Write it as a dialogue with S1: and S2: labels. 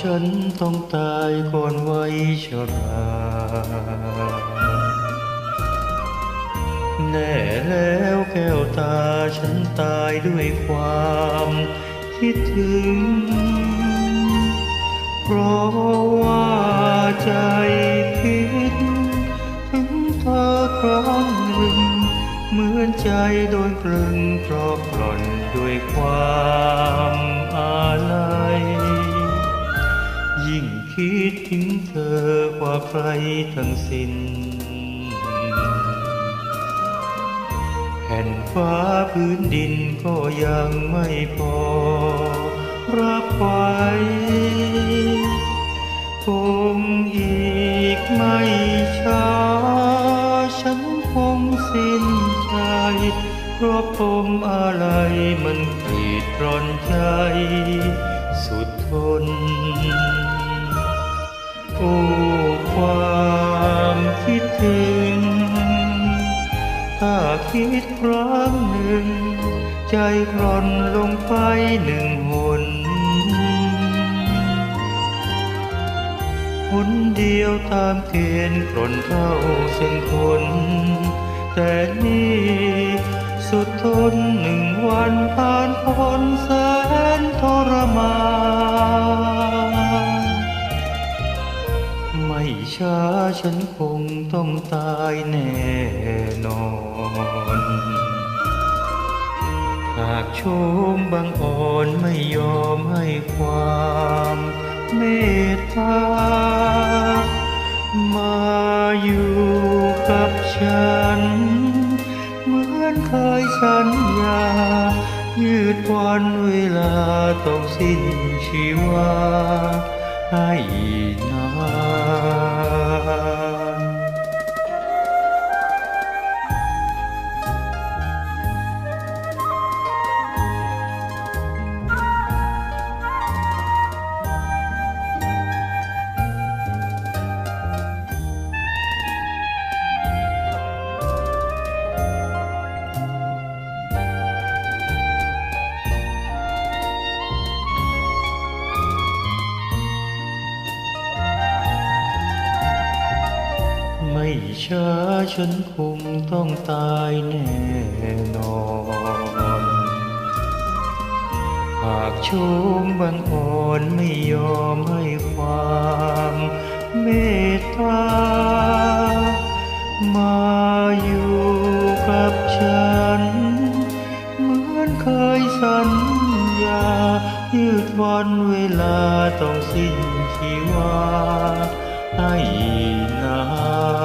S1: ฉันต้องตายก่อนวัยชราแน่แล้วแก้วตาฉันตายด้วยความคิดถึง เพราะว่าใจคิด ถึงเธอครั้งหนึ่ง เหมือนใจโดนกลึงเพราะกล่อนด้วยความอาลัย คิดถึงเธอกว่าใครทั้งสิ้น แผ่นฟ้าพื้นดินก็ยังไม่พอ รับไว้คงอีกไม่ช้า ฉันคงสิ้นใจเพราะปมอะไรมันกรีดร้อนใจ สุดทน โอ้ความคิดถึง ถ้าคิดครั้งหนึ่ง ใจกร่อนลงไปหนึ่งหนหนเดียวตามเกณฑ์กร่นเท่าเส้นคนแต่นี่สุดทนหนึ่งวันผ่านพ้นแสนทรมาน ช้าฉันคงต้องตายแน่นอน หากโชมบางอ่อนไม่ยอมให้ความเมตตา มาอยู่กับฉัน เหมือนเคยสัญญา ยืดวันเวลาต้องสิ้นชีวาให้นาน ช้าฉันคงต้องตายแน่นอน หากโชมบางอ่อนไม่ยอมให้ความเมตตา มาอยู่กับฉัน เหมือนเคยสัญญา ยืดวันเวลาต้องสิ้นชีวา たいな